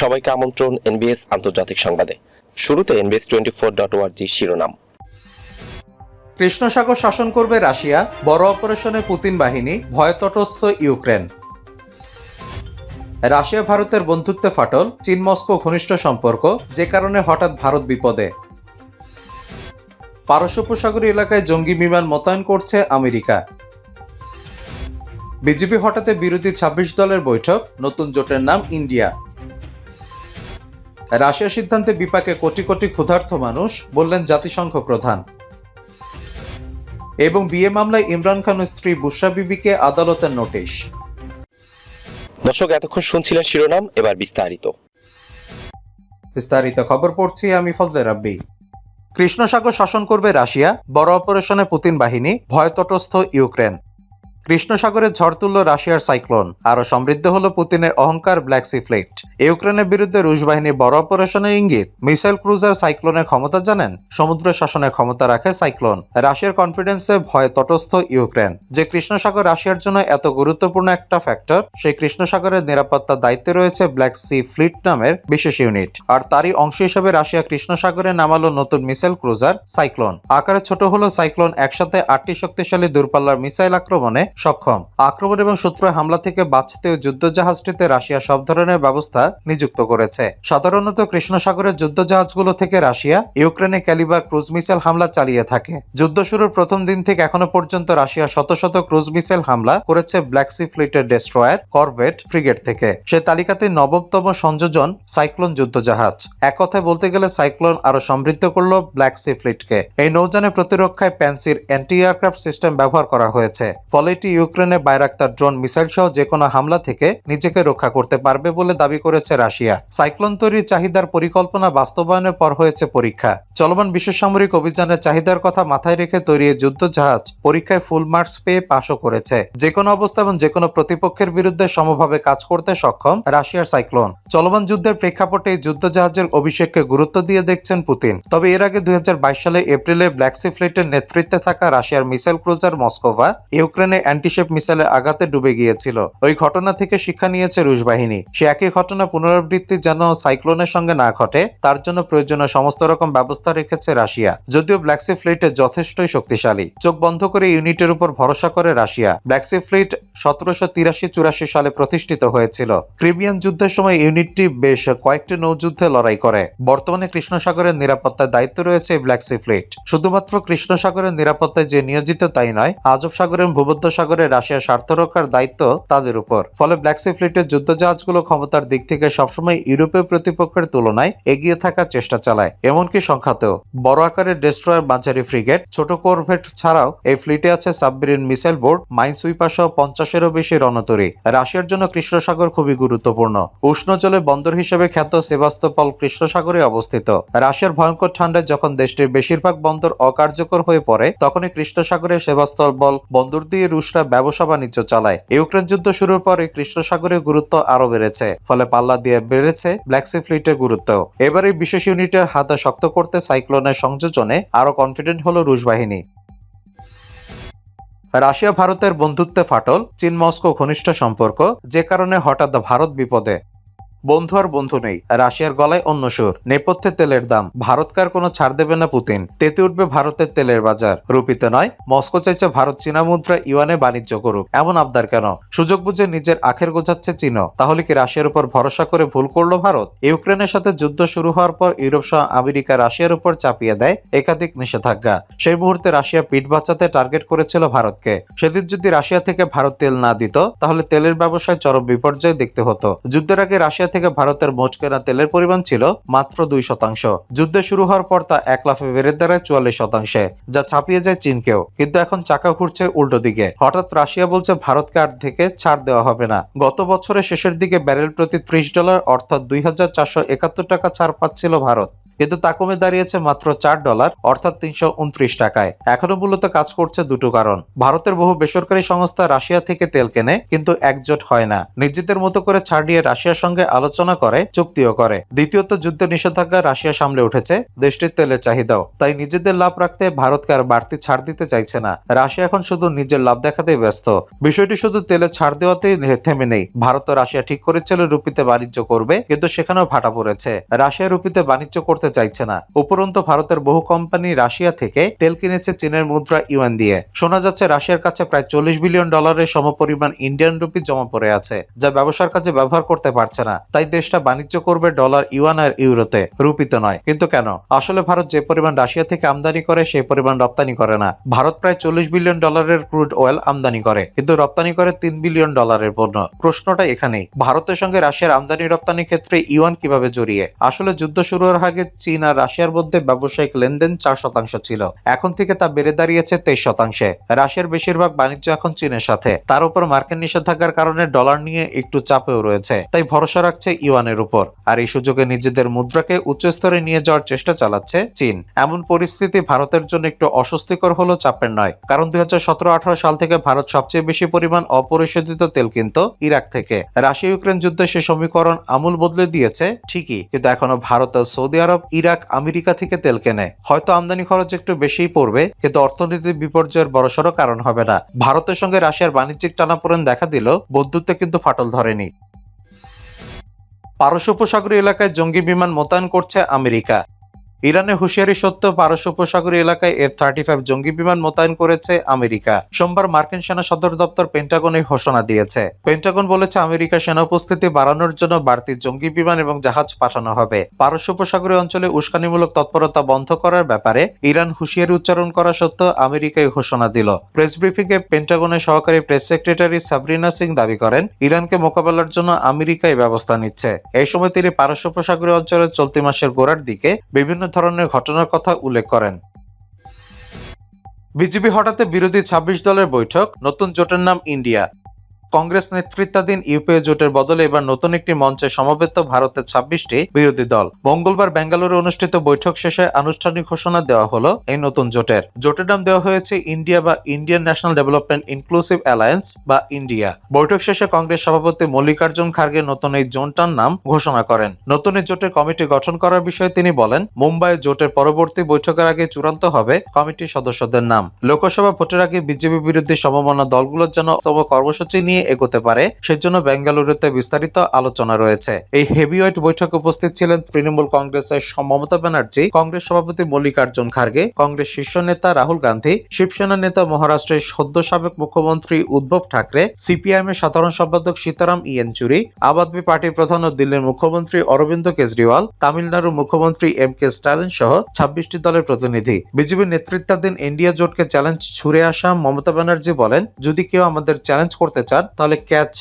সবাইকে আমন্ত্রণ এনবিএস আন্তর্জাতিক সংবাদে। শুরুতে এনবিএস টোয়েন্টি ফোর ডট ওয়ার্জি শিরোনাম। কৃষ্ণসাগর শাসন করবে রাশিয়া, বড় অপারেশনে পুতিন বাহিনী ভয় তটস্থ ইউক্রেন। রাশিয়া, ভারতের বন্ধুত্বে ফাটল, চীন, মস্কো ঘনিষ্ঠ সম্পর্ক, যে কারণে হঠাৎ ভারত বিপদে। পারস্য উপসাগরীয় এলাকায় জঙ্গি বিমান মোতায়েন করছে আমেরিকা। বিজেপি হঠাৎ বিরোধী ২৬ দলের বৈঠক, নতুন জোটের নাম ইন্ডিয়া। রাশিয়া সিদ্ধান্তে বিপাকে কোটি কোটি ক্ষুধার্ত মানুষ বললেন জাতিসংঘ প্রধান। এবং বিয়ে মামলায় ইমরান খান স্ত্রী বুশরা বিবিকে আদালতের নোটিশ। দর্শক এতক্ষণ শুনছিলেন শিরোনাম এবার বিস্তারিত। বিস্তারিত খবর পড়ছি আমি ফজলে রাব্বি। কৃষ্ণসাগর শাসন করবে রাশিয়া বড় অপারেশনে পুতিন বাহিনী ভয় তটস্থ ইউক্রেন। কৃষ্ণসাগরে ঝড় তুলল রাশিয়ার সাইক্লোন, আরও সমৃদ্ধ হলো পুতিনের অহংকার ব্ল্যাক সি ফ্লিট ইউক্রেনের বিরুদ্ধে রুশ বাহিনীর বড় অপারেশনের ইঙ্গিত। মিসাইল ক্রুজার সাইক্লোনের ক্ষমতা জানেন? সমুদ্র শাসনের ক্ষমতা রাখে সাইক্লোন। রাশিয়ার কনফিডেন্সে ভয় তটস্থ ইউক্রেন। যে কৃষ্ণসাগর রাশিয়ার জন্য এত গুরুত্বপূর্ণ একটা ফ্যাক্টর সেই কৃষ্ণসাগরের নিরাপত্তার দায়িত্বে রয়েছে ব্ল্যাক সি ফ্লিট নামের বিশেষ ইউনিট আর তারই অংশ হিসেবে রাশিয়া কৃষ্ণসাগরে নামালো নতুন মিসাইল ক্রুজার সাইক্লোন। আকারে ছোট হলো সাইক্লোন একসাথে আটটি শক্তিশালী দূরপাল্লার মিসাইল আক্রমণে সক্ষম। আক্রমণ এবং শত্রু হামলা থেকে বাঁচতে যুদ্ধজাহাজটিতে রাশিয়া সব ধরনের ব্যবস্থা নিযুক্ত করেছে। সাধারণত কৃষ্ণসাগরের যুদ্ধজাহাজগুলো থেকে রাশিয়া ইউক্রেনে ক্যালিবার ক্রুজ মিসাইল হামলা চালিয়ে থাকে। যুদ্ধ শুরুর প্রথম দিন থেকে এখনও পর্যন্ত রাশিয়া শত শত ক্রুজ মিসাইল হামলা করেছে ব্ল্যাক সি ফ্লিটের ডেস্ট্রয়ার করভেট ফ্রিগেট থেকে। সে তালিকাতে নবমতম সংযোজন সাইক্লোন যুদ্ধজাহাজ। এক কথায় বলতে গেলে সাইক্লোন আরও সমৃদ্ধ করল ব্ল্যাক সি ফ্লিটকে। এই নৌযানে প্রতিরক্ষায় প্যান্সির অ্যান্টি এয়ারক্রাফট সিস্টেম ব্যবহার করা হয়েছে। ফলে ইউক্রেনে বাইরাক্তার ড্রোন মিসাইল সহ যে কোনো হামলা থেকে নিজেকে রক্ষা করতে পারবে বলে দাবি করেছে রাশিয়া। সাইক্লোন তৈরির চাহিদার পরিকল্পনা বাস্তবায়নের পর হয়েছে পরীক্ষা। চলমান বিশ্ব সামরিক অভিযানের চাহিদার কথা মাথায় রেখে তৈরি যুদ্ধ জাহাজ পরীক্ষায় ফুল মার্কস পেয়ে পাশও করেছে। যে কোনো অবস্থা এবং যে কোনো প্রতিপক্ষের বিরুদ্ধে সমভাবে কাজ করতে সক্ষম রাশিয়ার সাইক্লোন। চলমান যুদ্ধের প্রেক্ষাপটে এই যুদ্ধ জাহাজের অভিষেককে গুরুত্ব দিয়ে দেখছেন পুতিন। তবে এর আগে দুই হাজার বাইশ সালে এপ্রিলে ব্ল্যাক সি ফ্লিটের নেতৃত্বে থাকা রাশিয়ার মিসাইল ক্রুজার মস্কোভা ইউক্রেনে অ্যান্টিশেপ মিসাইলে আঘাতে ডুবে গিয়েছিল। ওই ঘটনা থেকে শিক্ষা নিয়েছে রুশ বাহিনী। সে একই ঘটনা পুনরাবৃত্তি যেন সাইক্লোনের সঙ্গে না ঘটে, তার জন্য প্রয়োজনীয় সমস্ত রকম ব্যবস্থা রেখেছে রাশিয়া। যদিও ব্ল্যাক সি ফ্লিটের যথেষ্টই শক্তিশালী। চোখ বন্ধ করে ইউনিটের উপর ভরসা করে রাশিয়া। ব্ল্যাক সি ফ্লিট সতেরোশো তিরাশি চুরাশি সালে প্রতিষ্ঠিত হয়েছিল। ক্রিমিয়ান যুদ্ধের সময় ইউনিটটি বেশ কয়েকটি নৌযুদ্ধে লড়াই করে। বর্তমানে কৃষ্ণসাগরের নিরাপত্তার দায়িত্ব রয়েছে এই ব্ল্যাক ফ্লিট শুধুমাত্র কৃষ্ণসাগরের নিরাপত্তায় যে নিয়োজিত তাই নয়, আজব সাগরের ভূমধ্য সাগরে রাশিয়ার স্বার্থ রক্ষার দায়িত্ব তাদের উপর। ফলে ব্ল্যাক সি ফ্লিটের যুদ্ধজাহাজগুলো ক্ষমতার দিক থেকে সবসময় ইউরোপীয় প্রতিপক্ষের তুলনায় এগিয়ে থাকার চেষ্টা চালায়। এমনকি সংখ্যাতেও। বড় আকারের ডেস্ট্রয়ার মাঝারি ফ্রিগেট ছোট করভেট ছাড়াও এই ফ্লিটে আছে submarine missile board minesweeper সহ পঞ্চাশেরও বেশি রণতরী। রাশিয়ার জন্য কৃষ্ণসাগর খুবই গুরুত্বপূর্ণ। উষ্ণ জলে বন্দর হিসেবে খ্যাত সেবাস্তোপল কৃষ্ণসাগরে অবস্থিত। রাশিয়ার ভয়ঙ্কর ঠান্ডায় যখন দেশটির বেশিরভাগ বন্দর অকার্যকর হয়ে পড়ে, তখনই কৃষ্ণ কৃষ্ণসাগরে সেবাস্তোপল বন্দর দিয়ে রুশরা ব্যবসা বাণিজ্য চালায়। ইউক্রেন যুদ্ধ শুরুর পরে কৃষ্ণ সাগরের গুরুত্ব আরও বেড়েছে, ফলে পাল্লা দিয়ে বেড়েছে ব্ল্যাক সি ফ্লিটের গুরুত্ব। এবারে বিশেষ ইউনিটের হাতে শক্ত করতে সাইক্লোনের সংযোজনে আরও কনফিডেন্ট হলো রুশ বাহিনী। রাশিয়া ভারতের বন্ধুত্বে ফাটল চীন মস্কো ঘনিষ্ঠ সম্পর্ক, যে কারণে হঠাৎ ভারত বিপদে। বন্ধু আর বন্ধু নেই। রাশিয়ার গলায় অন্য সুর। নেপথ্যে তেলের দাম। ভারতকার কোনো ছাড় দেবে না পুতিন। তেতে উঠবে ভারতের তেলের বাজার। রুপিতে নয়, মস্কো চাইছে ভারত চীনা মুদ্রা, ইউয়ানে বাণিজ্য করুক। এমন আবদার কেন? সুযোগ বুঝে নিজের আখের গোছাচ্ছে চীন তাহলে কি রাশিয়ার উপর ভরসা করে ভুল করল ভারত? ইউক্রেনের সাথে যুদ্ধ শুরু হওয়ার পর ইউরোপ সহ আমেরিকা রাশিয়ার উপর চাপিয়ে দেয় একাধিক নিষেধাজ্ঞা। সেই মুহূর্তে রাশিয়া পিঠ বাঁচাতে টার্গেট করেছিল ভারতকে। সেদিন যদি রাশিয়া থেকে ভারত তেল না দিত, তাহলে তেলের ব্যবসায় চরম বিপর্যয় দেখতে হতো। যুদ্ধের আগে রাশিয়া থেকে ভারতের মোট কেনা তেলের পরিমাণ ছিল মাত্র দুই শতাংশ। যুদ্ধ শুরু হওয়ার পর তা এক লাফে বেড়ে দাঁড়ায় চুয়াল্লিশ শতাংশে, যা ছাপিয়ে যায় চীনকেও। কিন্তু এখন চাকা ঘুরছে উল্টো দিকে। হঠাৎ রাশিয়া বলছে ভারতকে আর থেকে ছাড় দেওয়া হবে না। গত বছরের শেষের দিকে ব্যারেল প্রতি ত্রিশ ডলার অর্থাৎ দুই হাজার চারশো একাত্তর টাকা ছাড় পাচ্ছিল ভারত। কিন্তু তা কমে দাঁড়িয়েছে মাত্র চার ডলার অর্থাৎ তিনশো উনত্রিশ টাকায়। এখনও মূলত কাজ করছে দুটো কারণ। ভারতের বহু বেসরকারি সংস্থা রাশিয়া থেকে তেল কেনে, কিন্তু একজোট হয় না। নিজেদের মতো করে ছাড় দিয়ে রাশিয়ার সঙ্গে আলোচনা আলোচনা করে, চুক্তিও করে। দ্বিতীয়ত, যুদ্ধ নিষেধাজ্ঞা রাশিয়া সামলে উঠেছে। দেশটির তেলের চাহিদাও। তাই নিজেদের লাভ রাখতে ভারতকে আর বাড়তি ছাড় দিতে চাইছে না। রাশিয়া এখন শুধু নিজের লাভ দেখাতেই ব্যস্ত। বিষয়টি শুধু তেলে ছাড় দেওয়াতেই থেমে নেই। ভারত রাশিয়া ঠিক করেছিল রুপিতে বাণিজ্য করবে, কিন্তু সেখানেও ভাটা পড়েছে। রাশিয়া রুপিতে বাণিজ্য করতে চাইছে না। উপরন্তু ভারতের বহু কোম্পানি রাশিয়া থেকে তেল কিনেছে চীনের মুদ্রা ইউএন দিয়ে। শোনা যাচ্ছে, রাশিয়ার কাছে প্রায় চল্লিশ বিলিয়ন ডলারের সমপরিমাণ ইন্ডিয়ান রুপি জমা পড়ে আছে, যা ব্যবসার কাজে ব্যবহার করতে পারছে না। তাই দেশটা বাণিজ্য করবে ডলার, ইউয়ান আর ইউরোতে। রুপিতে নয়। কিন্তু কেন? আসলে ভারত যে পরিমাণ রাশিয়া থেকে আমদানি করে, সেই পরিমাণ রপ্তানি করে না। ভারত প্রায় চল্লিশ বিলিয়ন ডলারের ক্রুড অয়েল আমদানি করে। কিন্তু রপ্তানি করে তিন বিলিয়ন ডলারের পণ্য। প্রশ্নটা এখানেই। ভারতের সঙ্গে রাশিয়ার আমদানি রপ্তানি ক্ষেত্রে ইউয়ান কীভাবে জড়িয়ে? আসলে যুদ্ধ শুরু হওয়ার আগে চীন আর রাশিয়ার মধ্যে ব্যবসায়িক লেনদেন চার শতাংশ ছিল। এখন থেকে তা বেড়ে দাঁড়িয়েছে তেইশ শতাংশে। রাশিয়ার বেশিরভাগ বাণিজ্য এখন চীনের সাথে। তার উপর মার্কিন নিষেধাজ্ঞার কারণে ডলার নিয়ে একটু চাপেও রয়েছে। তাই ভরসা রাখছে ইউয়ানের উপর, আর এই সুযোগে নিজেদের মুদ্রাকে উচ্চ স্তরে নিয়ে যাওয়ার চেষ্টা চালাচ্ছে চীন। এমন পরিস্থিতি ভারতের জন্য একটু অস্বস্তিকর হলো চাপের নয়, কারণ দুই হাজার সতেরো আঠারো সাল থেকে ভারত সবচেয়ে বেশি পরিমাণ অপরিশোধিত তেল কিনত ইরাক থেকে। রাশিয়া ইউক্রেন যুদ্ধে সে সমীকরণ আমূল বদলে দিয়েছে, ঠিকই, কিন্তু এখনও ভারত ও সৌদি আরব, ইরাক, আমেরিকা থেকে তেল কেনে। হয়তো আমদানি খরচ একটু বেশিই পড়বে, কিন্তু অর্থনীতির বিপর্যয়ের বড়সড় কারণ হবে না। ভারতের সঙ্গে রাশিয়ার বাণিজ্যিক টানাপোড়েন দেখা দিল বন্ধুত্বে কিন্তু ফাটল ধরেনি। পারস্য উপসাগরীয় এলাকায় জঙ্গি বিমান মোতায়েন করছে আমেরিকা। ইরানে হুঁশিয়ারি সত্ত্বেও পারস্য উপসাগরীয় এলাকায় এফ থার্টি ফাইভ জঙ্গি বিমান মোতায়েন করেছে আমেরিকা। সোমবার মার্কিন সেনা সদর দপ্তর পেন্টাগন এই ঘোষণা দিয়েছে। পেন্টাগন বলেছে, আমেরিকা সেনা উপস্থিতি বাড়ানোর জন্য বাড়তি জঙ্গি বিমান এবং জাহাজ পাঠানো হবে। পারস্য উপসাগরীয় অঞ্চলে উস্কানিমূলক তৎপরতা বন্ধ করার ব্যাপারে ইরান হুঁশিয়ারি উচ্চারণ করা সত্ত্বেও আমেরিকা এই ঘোষণা দিল। প্রেস ব্রিফিংয়ে পেন্টাগনের সহকারী প্রেস সেক্রেটারি সাবরিনা সিং দাবি করেন, ইরানকে মোকাবেলার জন্য আমেরিকা এই ব্যবস্থা নিচ্ছে। এই সময় তিনি পারস্য উপসাগরীয় অঞ্চলে চলতি মাসের গোড়ার দিকে বিভিন্ন ধরনের ঘটনার কথা উল্লেখ করেন। বিজেপি হঠাতে বিরোধী ২৬ দলের বৈঠক, নতুন জোটের নাম ইন্ডিয়া। কংগ্রেস নেতৃত্বাধীন ইউপিএ জোটের বদলে এবার নতুন একটি মঞ্চে সমবেত ভারতের ছাব্বিশটি বিরোধী দল। মঙ্গলবার বেঙ্গালুরু অনুষ্ঠিত বৈঠক শেষে আনুষ্ঠানিক ঘোষণা দেওয়া হলো এই নতুন জোটের। জোটের নাম দেওয়া হয়েছে ইন্ডিয়া বা Indian national development inclusive alliance বা ইন্ডিয়া। বৈঠক শেষে কংগ্রেস সভাপতি মল্লিকার্জুন খার্গে নতুন এই জোনটার নাম ঘোষণা করেন। নতুন এই জোটের কমিটি গঠন করার বিষয়ে তিনি বলেন মুম্বাইয়ে জোটের পরবর্তী বৈঠকের আগে চূড়ান্ত হবে কমিটির সদস্যদের নাম। লোকসভা ভোটের আগে বিজেপি বিরোধী সমমনা দলগুলোর জন্য কর্মসূচি নিয়ে এগোতে পারে, সেজন্য বেঙ্গালুরুতে বিস্তারিত আলোচনা রয়েছে। এই হেভিওয়েট বৈঠকে উপস্থিত ছিলেন তৃণমূল কংগ্রেসের মমতা ব্যানার্জি, কংগ্রেস সভাপতি মল্লিকার্জুন খার্গে, কংগ্রেস শীর্ষ নেতা রাহুল গান্ধী শিবসেনা নেতা মহারাষ্ট্রের সদ্য সাবেক মুখ্যমন্ত্রী উদ্ধব ঠাকরে সিপিআইএম এর সাধারণ সম্পাদক সীতারাম ইয়েঞ্চুরি আম আদমি পার্টির প্রধান ও দিল্লির মুখ্যমন্ত্রী অরবিন্দ কেজরিওয়াল, তামিলনাড়ুর মুখ্যমন্ত্রী এম কে স্ট্যালিন সহ ছাব্বিশটি দলের প্রতিনিধি। বিজেপির নেতৃত্বাধীন ইন্ডিয়া জোটকে চ্যালেঞ্জ ছুড়ে আসা মমতা ব্যানার্জি বলেন, যদি কেউ আমাদের চ্যালেঞ্জ করতে চান তাহলে catch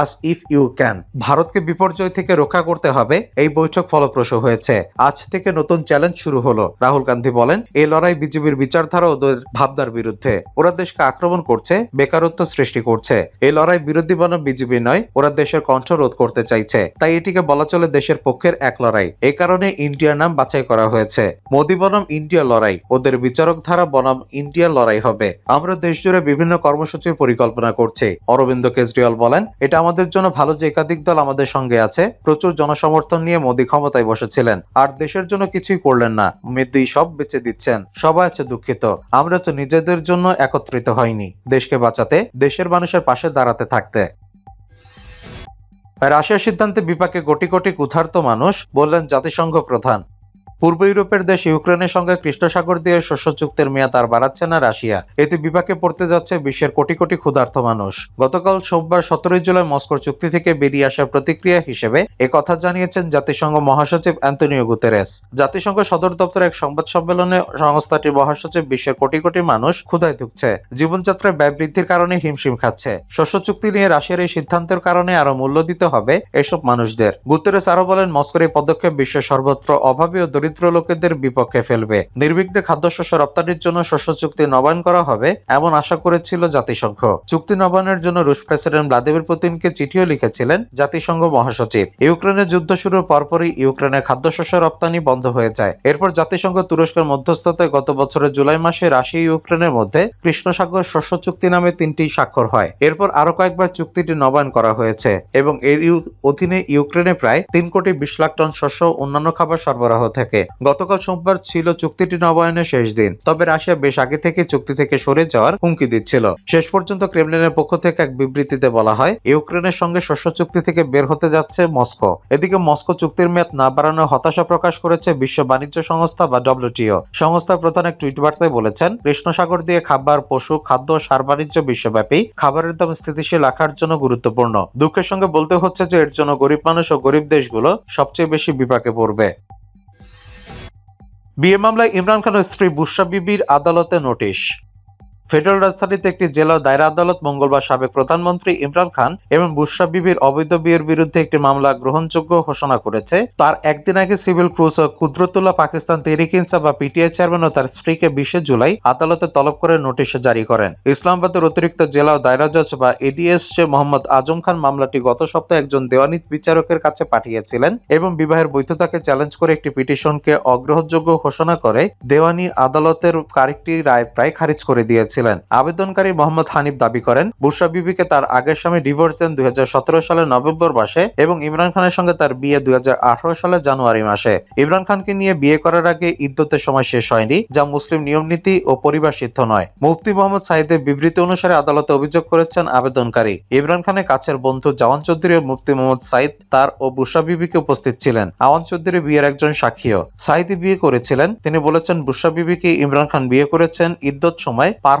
us if you can ভারতকে বিপর্যয় থেকে রক্ষা করতে হবে, এই বৈঠক ফলপ্রসূ হয়েছে। আজ থেকে নতুন চ্যালেঞ্জ শুরু হলো। রাহুল গান্ধী বলেন এই লড়াই বিজেপির বিচারধারা ওদের ভাবনার বিরুদ্ধে। ওরা দেশকে আক্রমণ করছে, বেকারত্ব সৃষ্টি করছে। এই লড়াই বিরোধী বনাম বিজেপি নয়, ওরা দেশের কণ্ঠ রোধ করতে চাইছে। তাই এটিকে বলা চলে দেশের পক্ষের এক লড়াই। এই কারণে ইন্ডিয়ার নাম বাছাই করা হয়েছে। মোদী বনাম ইন্ডিয়া লড়াই, ওদের বিচারক ধারা বনাম ইন্ডিয়ার লড়াই হবে। আমরা দেশ জুড়ে বিভিন্ন কর্মসূচির পরিকল্পনা করছি। অরবিন্দ কেজরিওয়াল বলেন, এটা আমাদের জন্য ভালো যে একাধিক দল আমাদের সঙ্গে আছে। প্রচুর জনসমর্থন নিয়ে মোদী ক্ষমতায় বসেছিলেন। আর দেশের জন্য কিছুই করলেন না। মোদী সব বেঁচে দিচ্ছেন। সবাই আছে দুঃখিত। আমরা তো নিজেদের জন্য একত্রিত হয়নি। দেশকে বাঁচাতে, দেশের মানুষের পাশে দাঁড়াতে থাকতে। রাশিয়ার সিদ্ধান্তে বিপাকে কোটি কোটি ক্ষুধার্ত মানুষ বললেন জাতিসংঘ প্রধান। পূর্ব ইউরোপের দেশ ইউক্রেনের সঙ্গে কৃষ্ণসাগর দিয়ে শস্য চুক্তির মেয়াদ আর বাড়াচ্ছে না রাশিয়া। এতে বিপাকে পড়তে যাচ্ছে বিশ্বের কোটি কোটি ক্ষুধার্ত মানুষ। গতকাল সোমবার সতেরোই জুলাই মস্কোর চুক্তি থেকে বেরিয়ে আসার প্রতিক্রিয়া হিসেবে কথা জানিয়েছেন জাতিসংঘ মহাসচিব অ্যান্তনিও গুতেরেস। জাতিসংঘ সদর দপ্তর এক সংবাদ সম্মেলনে সংস্থাটির মহাসচিব বিশ্বের কোটি কোটি মানুষ ক্ষুধায় ধুকছে। জীবনযাত্রায় ব্যয় বৃদ্ধির কারণে হিমশিম খাচ্ছে। শস্য চুক্তি নিয়ে রাশিয়ার এই সিদ্ধান্তের কারণে আরও মূল্য দিতে হবে এসব মানুষদের। গুতেরেস আরও বলেন, মস্কোর এই পদক্ষেপ বিশ্বের সর্বত্র অভাবী ও দরিদ্র দরিদ্র লোকেদের বিপক্ষে ফেলবে নির্বিঘ্নে খাদ্যশস্য রপ্তানির জন্য শস্য চুক্তি নবায়ন করা হবে এমন আশা করেছিল জাতিসংঘ চুক্তি নবায়নের জন্য রুশ প্রেসিডেন্ট ভ্লাদিমির পুতিনকে চিঠিও লিখেছিলেন জাতিসংঘ মহাসচিব ইউক্রেনের যুদ্ধ শুরুর পরপরই ইউক্রেনে খাদ্যশস্য রপ্তানি বন্ধ হয়ে যায় এরপর জাতিসংঘ তুরস্কের মধ্যস্থতায় গত বছরের জুলাই মাসে রাশিয়া ইউক্রেনের মধ্যে কৃষ্ণসাগর শস্য চুক্তি নামে তিনটি স্বাক্ষর হয় এরপর আরও কয়েকবার চুক্তিটি নবায়ন করা হয়েছে এবং এর অধীনে ইউক্রেনে প্রায় তিন কোটি বিশ লাখ টন শস্য অন্যান্য খাবার সরবরাহ থাকে গতকাল সোমবার ছিল চুক্তিটি নবায়নের শেষ দিন, তবে রাশিয়া বেশ আগে থেকে চুক্তি থেকে সরে যাওয়ার হুমকি দিচ্ছিল। শেষ পর্যন্ত ক্রেমলিনের পক্ষ থেকে এক বিবৃতিতে বলা হয়, ইউক্রেনের সঙ্গে শস্য চুক্তি থেকে বের হতে যাচ্ছে মস্কো। এদিকে মস্কো চুক্তির মেয়াদ না বাড়ানোর হতাশা প্রকাশ করেছে বিশ্ব বাণিজ্য সংস্থা বা ডব্লিউটিও। সংস্থার প্রধান এক টুইট বার্তায় বলেছেন, কৃষ্ণসাগর দিয়ে খাবার, পশু, খাদ্য, সার বাণিজ্য বিশ্বব্যাপী, খাবারের দাম স্থিতিশীল রাখার জন্য গুরুত্বপূর্ণ। দুঃখের সঙ্গে বলতে হচ্ছে যে, এর জন্য গরিব মানুষ ও গরিব দেশগুলো সবচেয়ে বেশি বিপাকে পড়বে। বিয়ে মামলায় ইমরান খানের স্ত্রী বুশরা বিবির আদালতে নোটিশ। ফেডারেল রাজধানীতে একটি জেলা দায়রা আদালত মঙ্গলবার সাবেক প্রধানমন্ত্রী ইমরান খান এবং বুশরা বিবির অবৈধ বিয়ের বিরুদ্ধে একটি মামলা গ্রহণযোগ্য ঘোষণা করেছে। তার একদিন আগে সিভিল ক্রুজ ও কুদরতুল্লাহ পাকিস্তান তেহরিক ইনসাফ বা পিটিআই চেয়ারম্যান ও তার স্ত্রীকে বিশে জুলাই আদালতে তলব করে নোটিশ জারি করেন। ইসলামাবাদের অতিরিক্ত জেলা দায়রা জজ বা এডিএস মোহাম্মদ আজম খান মামলাটি গত সপ্তাহে একজন দেওয়ানি বিচারকের কাছে পাঠিয়েছিলেন এবং বিবাহের বৈধতাকে চ্যালেঞ্জ করে একটি পিটিশনকে অগ্রহণযোগ্য ঘোষণা করে দেওয়ানি আদালতের কারেকটি রায় প্রায় খারিজ করে দিয়েছিলেন আবেদনকারী মোহাম্মদ হানিফ দাবি করেন বুশরা বিবিকে তার আগের স্বামী ডিভোর্স দেন দুই সালের নভেম্বর মাসে এবং ইমরান খানের সঙ্গে তার বিয়ে দুই সালের জানুয়ারি মাসে। ইমরান খানকে নিয়ে বিয়ে করার আগে ইদ্যতের সময় শেষ হয়নি, যা মুসলিম নিয়মনীতি ও পরিবার সিদ্ধ নয়। মুফতি মোহাম্মদ সাইদের বিবৃতি অনুসারে আদালতে অভিযোগ করেছেন আবেদনকারী। ইমরান খানের কাছের বন্ধু জাওয়ান চৌধুরী ও মুফতি মোহাম্মদ সাইদ তার ও বুশরা বিবিকে উপস্থিত ছিলেন। আওয়ান চৌধুরী বিয়ের একজন সাক্ষীও। সাইদি বিয়ে করেছিলেন, তিনি বলেছেন বুশরা বিবিকে ইমরান খান বিয়ে করেছেন ইদ্যত সময় পার